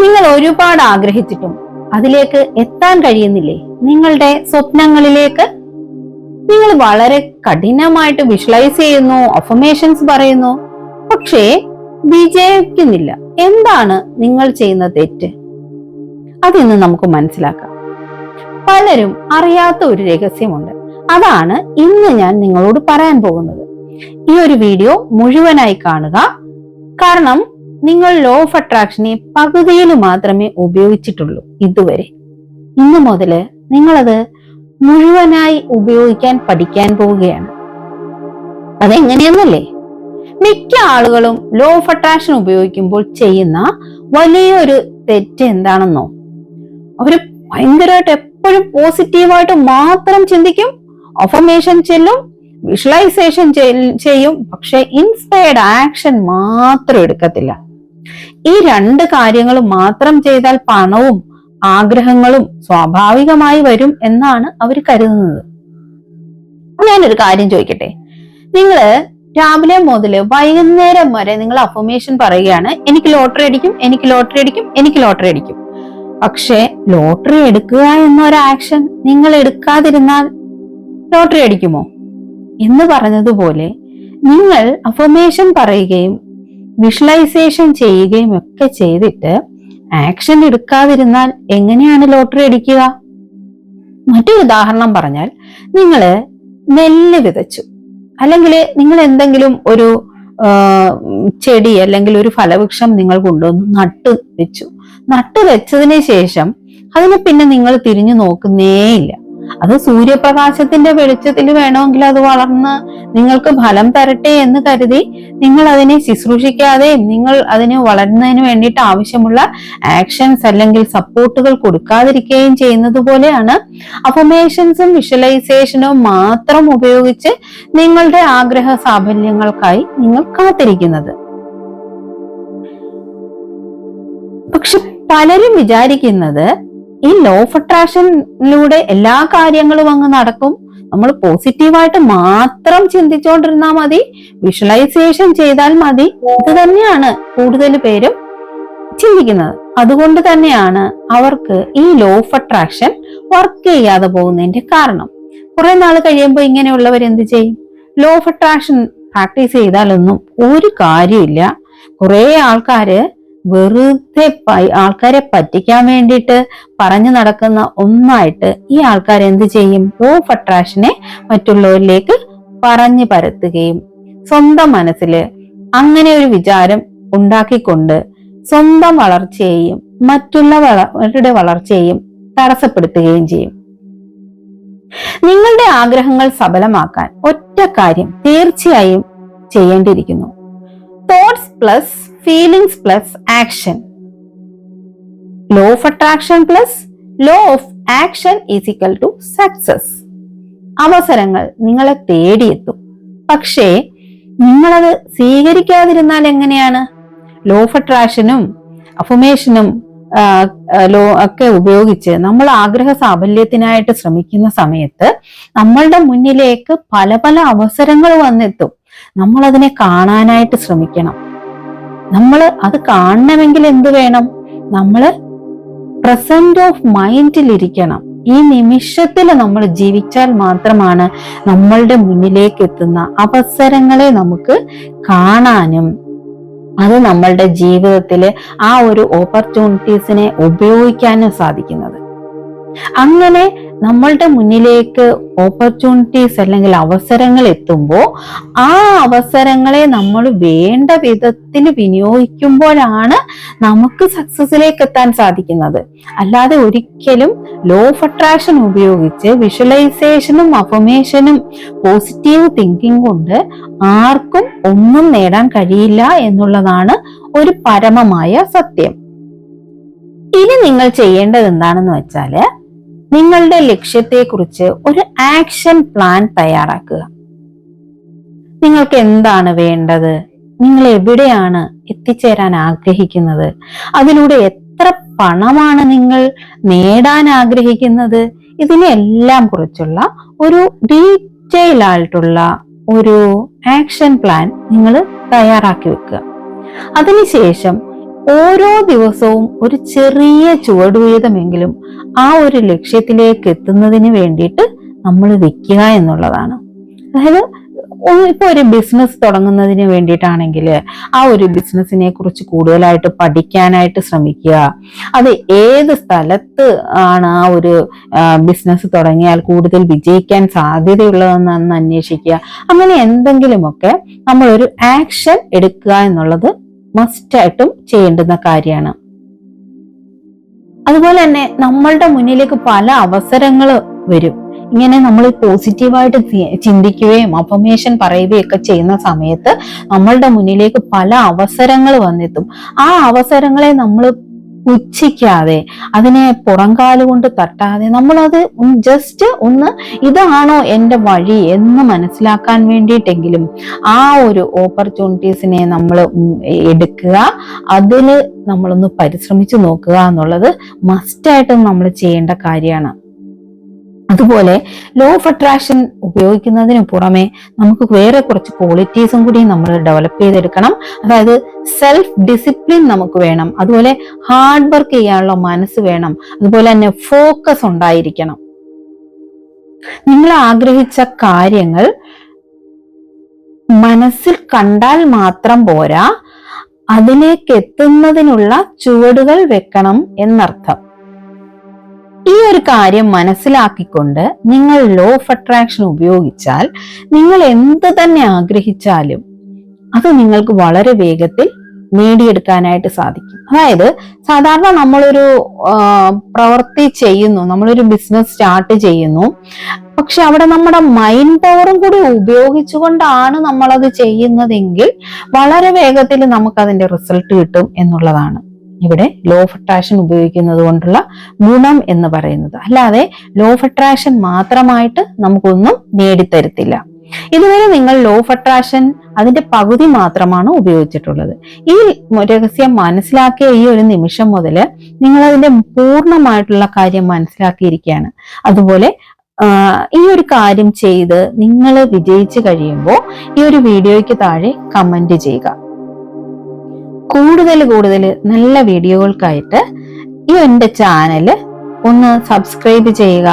നിങ്ങൾ ഒരുപാട് ആഗ്രഹിച്ചിട്ടും അതിലേക്ക് എത്താൻ കഴിയുന്നില്ലേ? നിങ്ങളുടെ സ്വപ്നങ്ങളിലേക്ക്? നിങ്ങൾ വളരെ കഠിനമായിട്ട് വിഷ്വലൈസ് ചെയ്യുന്നു അഫർമേഷൻസ് പറയുന്നു. പക്ഷേ വിജയിക്കുന്നില്ല. എന്താണ് നിങ്ങൾ ചെയ്യുന്ന തെറ്റ്? അതിന്ന് നമുക്ക് മനസ്സിലാക്കാം. പലരും അറിയാത്ത ഒരു രഹസ്യമുണ്ട്. അതാണ് ഇന്ന് ഞാൻ നിങ്ങളോട് പറയാൻ പോകുന്നത്. ഈ ഒരു വീഡിയോ മുഴുവനായി കാണുക. കാരണം നിങ്ങൾ ലോ ഓഫ് അട്രാക്ഷനെ പകുതിയിൽ മാത്രമേ ഉപയോഗിച്ചിട്ടുള്ളൂ ഇതുവരെ. ഇന്നു മുതൽ നിങ്ങളത് മുഴുവനായി ഉപയോഗിക്കാൻ പഠിക്കാൻ പോവുകയാണ്. അതെങ്ങനെയെന്നല്ലേ? മിക്ക ആളുകളും ലോ ഓഫ് അട്രാക്ഷൻ ഉപയോഗിക്കുമ്പോൾ ചെയ്യുന്ന വലിയൊരു തെറ്റ് എന്താണെന്നോ? അവർ ഭയങ്കരമായിട്ട് എപ്പോഴും പോസിറ്റീവായിട്ട് മാത്രം ചിന്തിക്കും അഫർമേഷൻ ചെല്ലും വിഷ്വലൈസേഷൻ ചെയ്യും പക്ഷെ ഇൻസ്പയർഡ് ആക്ഷൻ മാത്രം എടുക്കത്തില്ല. ഈ രണ്ട് കാര്യങ്ങൾ മാത്രം ചെയ്താൽ പണവും ആഗ്രഹങ്ങളും സ്വാഭാവികമായി വരും എന്നാണ് അവർ കരുതുന്നത്. ഞാനൊരു കാര്യം ചോദിക്കട്ടെ. നിങ്ങൾ രാവിലെ മുതൽ വൈകുന്നേരം വരെ നിങ്ങൾ അഫർമേഷൻ പറയുകയാണ് എനിക്ക് ലോട്ടറി അടിക്കും എനിക്ക് ലോട്ടറി അടിക്കും എനിക്ക് ലോട്ടറി അടിക്കും. പക്ഷെ ലോട്ടറി എടുക്കുക എന്നൊരു ആക്ഷൻ നിങ്ങൾ എടുക്കാതിരുന്നാൽ ലോട്ടറി അടിക്കുമോ? എന്ന് പറഞ്ഞതുപോലെ നിങ്ങൾ അഫർമേഷൻ പറയുകയും വിഷ്വലൈസേഷൻ ചെയ്യുകയും ഒക്കെ ചെയ്തിട്ട് ആക്ഷൻ എടുക്കാതിരുന്നാൽ എങ്ങനെയാണ് ലോട്ടറി അടിക്കുക? മറ്റൊരു ഉദാഹരണം പറഞ്ഞാൽ നിങ്ങൾ നെല്ല് വിതച്ചു. അല്ലെങ്കിൽ നിങ്ങൾ എന്തെങ്കിലും ഒരു ചെടി അല്ലെങ്കിൽ ഒരു ഫലവൃക്ഷം നിങ്ങൾ കൊണ്ടുവന്ന് നട്ടു വെച്ചു. നട്ടു വെച്ചതിന് ശേഷം അതിനെ പിന്നെ നിങ്ങൾ തിരിഞ്ഞു നോക്കുന്നേയില്ല. അത് സൂര്യപ്രകാശത്തിന്റെ വെളിച്ചത്തിൽ വേണമെങ്കിൽ അത് വളർന്ന് നിങ്ങൾക്ക് ഫലം തരട്ടെ എന്ന് കരുതി നിങ്ങൾ അതിനെ ശുശ്രൂഷിക്കാതെ നിങ്ങൾ അതിന് വളരുന്നതിന് വേണ്ടിയിട്ട് ആവശ്യമുള്ള ആക്ഷൻസ് അല്ലെങ്കിൽ സപ്പോർട്ടുകൾ കൊടുക്കാതിരിക്കുകയും ചെയ്യുന്നത് പോലെയാണ് അഫമേഷൻസും വിഷ്വലൈസേഷനും മാത്രം ഉപയോഗിച്ച് നിങ്ങളുടെ ആഗ്രഹ സാഫല്യങ്ങൾക്കായി നിങ്ങൾ കാത്തിരിക്കുന്നത്. പക്ഷെ പലരും വിചാരിക്കുന്നത് ഈ ലോ ഓഫ് അട്രാക്ഷനിലൂടെ എല്ലാ കാര്യങ്ങളും അങ്ങ് നടക്കും. നമ്മൾ പോസിറ്റീവായിട്ട് മാത്രം ചിന്തിച്ചുകൊണ്ടിരുന്നാൽ മതി. വിഷ്വലൈസേഷൻ ചെയ്താൽ മതി. ഇത് തന്നെയാണ് കൂടുതൽ പേരും ചിന്തിക്കുന്നത്. അതുകൊണ്ട് തന്നെയാണ് അവർക്ക് ഈ ലോ ഓഫ് അട്രാക്ഷൻ വർക്ക് ചെയ്യാതെ പോകുന്നതിന്റെ കാരണം. കുറെ നാൾ കഴിയുമ്പോൾ ഇങ്ങനെയുള്ളവർ എന്ത് ചെയ്യും? ലോ ഓഫ് അട്രാക്ഷൻ പ്രാക്ടീസ് ചെയ്താലൊന്നും ഒരു കാര്യമില്ല. കുറെ ആൾക്കാര് വെറുതെ ആൾക്കാരെ പറ്റിക്കാൻ വേണ്ടിയിട്ട് പറഞ്ഞു നടക്കുന്ന ഒന്നായിട്ട് ഈ ആൾക്കാർ എന്ത് ചെയ്യും? ലോ അട്രാക്ഷനെ മറ്റുള്ളവരിലേക്ക് പറഞ്ഞു പരത്തുകയും സ്വന്തം മനസ്സിൽ അങ്ങനെ ഒരു വിചാരം ഉണ്ടാക്കിക്കൊണ്ട് സ്വന്തം വളർച്ചയെയും മറ്റുള്ളവരുടെ വളർച്ചയെയും തടസ്സപ്പെടുത്തുകയും ചെയ്യും. നിങ്ങളുടെ ആഗ്രഹങ്ങൾ സഫലമാക്കാൻ ഒറ്റ കാര്യം തീർച്ചയായും ചെയ്യേണ്ടിയിരിക്കുന്നു. Thoughts plus feelings plus action law of attraction plus law of action is equal to success അവസരങ്ങൾ നിങ്ങളെ തേടിയെത്തും. പക്ഷേ നിങ്ങളത് സ്വീകരിക്കാതിരുന്നാൽ എങ്ങനെയാണ്? ലോ ഓഫ് അട്രാക്ഷനും അഫുമേഷനും ലോ ഒക്കെ ഉപയോഗിച്ച് നമ്മൾ ആഗ്രഹ സാഫല്യത്തിനായിട്ട് ശ്രമിക്കുന്ന സമയത്ത് നമ്മളുടെ മുന്നിലേക്ക് പല പല അവസരങ്ങൾ വന്നെത്തും. നമ്മൾ അതിനെ കാണാനായിട്ട് ശ്രമിക്കണം. നമ്മൾ അത് കാണണമെങ്കിൽ എന്ത് വേണം? നമ്മൾ പ്രസന്റ് ഓഫ് മൈൻഡിലിരിക്കണം ഈ നിമിഷത്തിൽ നമ്മൾ ജീവിച്ചാൽ മാത്രമാണ് നമ്മളുടെ മുന്നിലേക്ക് എത്തുന്ന അവസരങ്ങളെ നമുക്ക് കാണാനും അത് നമ്മളുടെ ജീവിതത്തിൽ ആ ഒരു ഓപ്പർച്യൂണിറ്റീസിനെ ഉപയോഗിക്കാനും സാധിക്കുന്നത്. അങ്ങനെ നമ്മളുടെ മുന്നിലേക്ക് ഓപ്പർച്യൂണിറ്റീസ് അല്ലെങ്കിൽ അവസരങ്ങൾ എത്തുമ്പോൾ ആ അവസരങ്ങളെ നമ്മൾ വേണ്ട വിധത്തിൽ വിനിയോഗിക്കുമ്പോഴാണ് നമുക്ക് സക്സസിലേക്ക് എത്താൻ സാധിക്കുന്നത്. അല്ലാതെ ഒരിക്കലും ലോ ഓഫ് അട്രാക്ഷൻ ഉപയോഗിച്ച് വിഷ്വലൈസേഷനും അഫമേഷനും പോസിറ്റീവ് തിങ്കിങ് കൊണ്ട് ആർക്കും ഒന്നും നേടാൻ കഴിയില്ല എന്നുള്ളതാണ് ഒരു പരമമായ സത്യം. ഇനി നിങ്ങൾ ചെയ്യേണ്ടത് എന്താണെന്ന് വെച്ചാൽ നിങ്ങളുടെ ലക്ഷ്യത്തെക്കുറിച്ച് ഒരു ആക്ഷൻ പ്ലാൻ തയ്യാറാക്കുക. നിങ്ങൾക്ക് എന്താണ് വേണ്ടത്? നിങ്ങൾ എവിടെയാണ് എത്തിച്ചേരാൻ ആഗ്രഹിക്കുന്നത്? അതിലൂടെ എത്ര പണമാണ് നിങ്ങൾ നേടാൻ ആഗ്രഹിക്കുന്നത്? ഇതിനെല്ലാം കുറിച്ചുള്ള ഒരു ഡീറ്റെയിൽ ആയിട്ടുള്ള ഒരു ആക്ഷൻ പ്ലാൻ നിങ്ങൾ തയ്യാറാക്കി വെക്കുക. അതിനുശേഷം ഓരോ ദിവസവും ഒരു ചെറിയ ചുവടുവീതമെങ്കിലും ആ ഒരു ലക്ഷ്യത്തിലേക്ക് എത്തുന്നതിന് വേണ്ടിയിട്ട് നമ്മൾ വെക്കുക എന്നുള്ളതാണ്. അതായത് ഇപ്പോൾ ഇപ്പൊ ഒരു ബിസിനസ് തുടങ്ങുന്നതിന് വേണ്ടിയിട്ടാണെങ്കിൽ ആ ഒരു ബിസിനസ്സിനെ കുറിച്ച് കൂടുതലായിട്ട് പഠിക്കാനായിട്ട് ശ്രമിക്കുക. അത് ഏത് സ്ഥലത്ത് ആണ് ആ ഒരു ബിസിനസ് തുടങ്ങിയാൽ കൂടുതൽ വിജയിക്കാൻ സാധ്യതയുള്ളതെന്ന് അന്വേഷിക്കുക. അങ്ങനെ എന്തെങ്കിലുമൊക്കെ നമ്മളൊരു ആക്ഷൻ എടുക്കുക എന്നുള്ളത് മസ്റ്റായിട്ടും ചെയ്യേണ്ടുന്ന കാര്യമാണ്. അതുപോലെ തന്നെ നമ്മളുടെ മുന്നിലേക്ക് പല അവസരങ്ങൾ വരും. ഇങ്ങനെ നമ്മൾ പോസിറ്റീവായിട്ട് ചിന്തിക്കുകയും അഫമേഷൻ പറയുകയും ഒക്കെ ചെയ്യുന്ന സമയത്ത് നമ്മളുടെ മുന്നിലേക്ക് പല അവസരങ്ങൾ വന്നെത്തും. ആ അവസരങ്ങളെ നമ്മൾ പുച്ഛിക്കാതെ അതിനെ പുറംകാലുകൊണ്ട് തട്ടാതെ നമ്മളത് ജസ്റ്റ് ഒന്ന് ഇതാണോ എന്റെ വഴി എന്ന് മനസ്സിലാക്കാൻ വേണ്ടിയിട്ടെങ്കിലും ആ ഒരു ഓപ്പർച്യൂണിറ്റീസിനെ നമ്മൾ എടുക്കുക അതിൽ നമ്മളൊന്ന് പരിശ്രമിച്ചു നോക്കുക എന്നുള്ളത് മസ്റ്റായിട്ടും നമ്മൾ ചെയ്യേണ്ട കാര്യമാണ്. അതുപോലെ ലോ ഓഫ് അട്രാക്ഷൻ ഉപയോഗിക്കുന്നതിന് പുറമെ നമുക്ക് വേറെ കുറച്ച് ക്വാളിറ്റീസും കൂടി നമ്മൾ ഡെവലപ്പ് ചെയ്തെടുക്കണം. അതായത് സെൽഫ് ഡിസിപ്ലിൻ നമുക്ക് വേണം. അതുപോലെ ഹാർഡ് വർക്ക് ചെയ്യാനുള്ള മനസ്സ് വേണം. അതുപോലെ തന്നെ ഫോക്കസ് ഉണ്ടായിരിക്കണം. നിങ്ങൾ ആഗ്രഹിച്ച കാര്യങ്ങൾ മനസ്സിൽ കണ്ടാൽ മാത്രം പോരാ അതിലേക്ക് എത്തുന്നതിനുള്ള ചുവടുകൾ വെക്കണം എന്നർത്ഥം. ഈ ഒരു കാര്യം മനസ്സിലാക്കിക്കൊണ്ട് നിങ്ങൾ ലോ ഓഫ് അട്രാക്ഷൻ ഉപയോഗിച്ചാൽ നിങ്ങൾ എന്ത് തന്നെ ആഗ്രഹിച്ചാലും അത് നിങ്ങൾക്ക് വളരെ വേഗത്തിൽ നേടിയെടുക്കാനായിട്ട് സാധിക്കും. അതായത് സാധാരണ നമ്മളൊരു പ്രവൃത്തി ചെയ്യുന്നു നമ്മളൊരു ബിസിനസ് സ്റ്റാർട്ട് ചെയ്യുന്നു പക്ഷെ അവിടെ നമ്മുടെ മൈൻഡ് പവറും കൂടി ഉപയോഗിച്ചുകൊണ്ടാണ് നമ്മളത് ചെയ്യുന്നതെങ്കിൽ വളരെ വേഗത്തിൽ നമുക്ക് അതിന്റെ റിസൾട്ട് കിട്ടും എന്നുള്ളതാണ്. ഇവിടെ ലോ ഓഫ് അട്രാക്ഷൻ ഉപയോഗിക്കുന്നത് കൊണ്ടുള്ള ഗുണം എന്ന് പറയുന്നത്. അല്ലാതെ ലോ ഓഫ് അട്രാക്ഷൻ മാത്രമായിട്ട് നമുക്കൊന്നും നേടിത്തരത്തില്ല. ഇതുവരെ നിങ്ങൾ ലോ ഓഫ് അട്രാക്ഷൻ അതിന്റെ പകുതി മാത്രമാണ് ഉപയോഗിച്ചിട്ടുള്ളത്. ഈ രഹസ്യം മനസ്സിലാക്കിയ ഈ ഒരു നിമിഷം മുതൽ നിങ്ങൾ അതിന്റെ പൂർണമായിട്ടുള്ള കാര്യം മനസ്സിലാക്കിയിരിക്കുകയാണ്. അതുപോലെ ഈ ഒരു കാര്യം ചെയ്ത് നിങ്ങൾ വിജയിച്ചു കഴിയുമ്പോൾ ഈ ഒരു വീഡിയോയ്ക്ക് താഴെ കമന്റ് ചെയ്യുക. കൂടുതൽ കൂടുതൽ നല്ല വീഡിയോകൾക്കായിട്ട് ഈ എന്റെ ചാനൽ ഒന്ന് സബ്സ്ക്രൈബ് ചെയ്യുക.